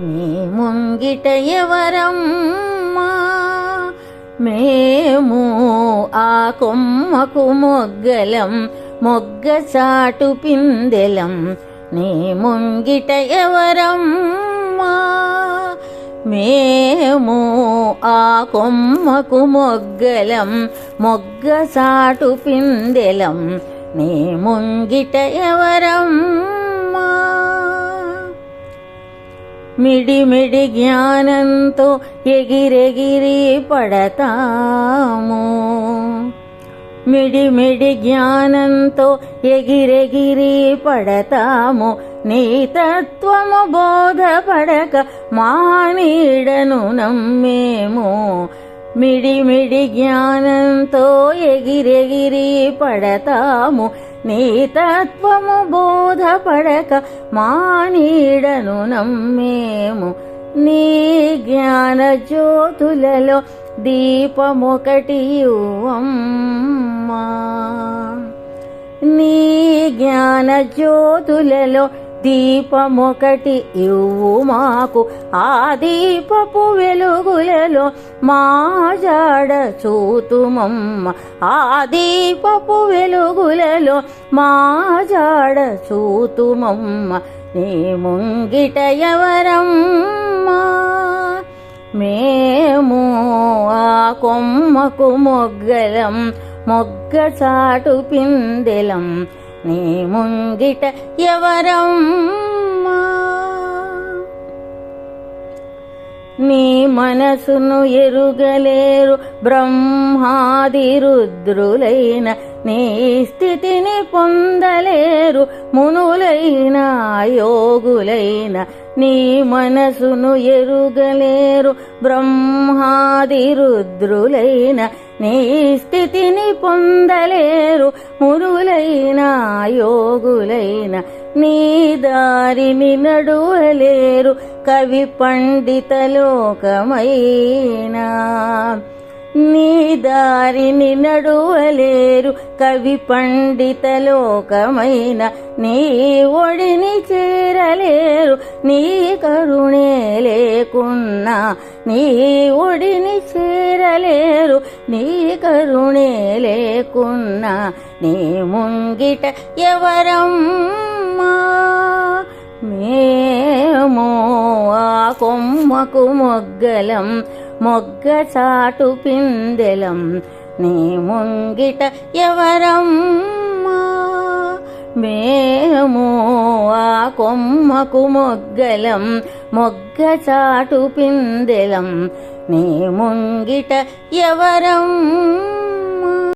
నీ ముంగిట ఎవరమ్మా? మేము ఆ కొమ్మకు మొగ్గలం మొగ్గసాటు పిందెలం. నీ ముంగిట ఎవరమ్మా? మేము ఆ కొమ్మకు మొగ్గలం మొగ్గసాటు పిందెలం. నీ ముంగిట ఎవరమ్మా? మిడిమిడి జ్ఞానంతో ఎగిరెగిరి పడతాము. మిడిమిడి జ్ఞానంతో ఎగిరెగిరి పడతాము. నీ తత్వము బోధపడక మా నీడను నమ్మేము. మిడిమిడి జ్ఞానంతో ఎగిరెగిరి పడతాము. నీ తత్వము బోధపడక మానీడను నమ్మేము. నీ జ్ఞాన జ్యోతులలో దీపమొకటి అమ్మా నీ జ్ఞాన జ్యోతులలో దీపమొకటి ఇవ్వు మాకు. ఆ దీపపు వెలుగులలో మా జాడ చూతుమమ్మ. ఆ దీపపు వెలుగులలో మా జాడ చూతుమమ్మ. నీ ముంగిట ఎవరమ్మా? మేము ఆ కొమ్మకు మొగ్గలం మొగ్గ చాటు పిందెలం నీ ముంగిట ఎవరమ్మా? నీ మనసును ఎరుగలేరు బ్రహ్మాది రుద్రులైన నీ స్థితిని పొందలేరు మునులైన యోగులైన. నీ మనసును ఎరుగలేరు బ్రహ్మాది రుద్రులైన నీ స్థితిని పొందలేరు మునులైన యోగులైన. నీ దారిని నడువలేరు కవి పండిత లోకమైనా. నీ దారిని నడువలేరు కవి పండిత లోకమైన. నీ ఒడిని చేరలేరు నీ కరుణే లేకున్నా. నీ ఒడిని చేరలేరు నీ కరుణే లేకున్నా. నీ ముంగిట ఎవరమ్మా? మేము ఆ కొమ్మకు మొగ్గలం. మొగ్గ చాటు పిందెలం నీ ముంగిట ఎవరమ్మా? మేము ఆ కొమ్మకు మొగ్గలం మొగ్గ చాటు పిందెలం నీ ముంగిట ఎవరమ్మా?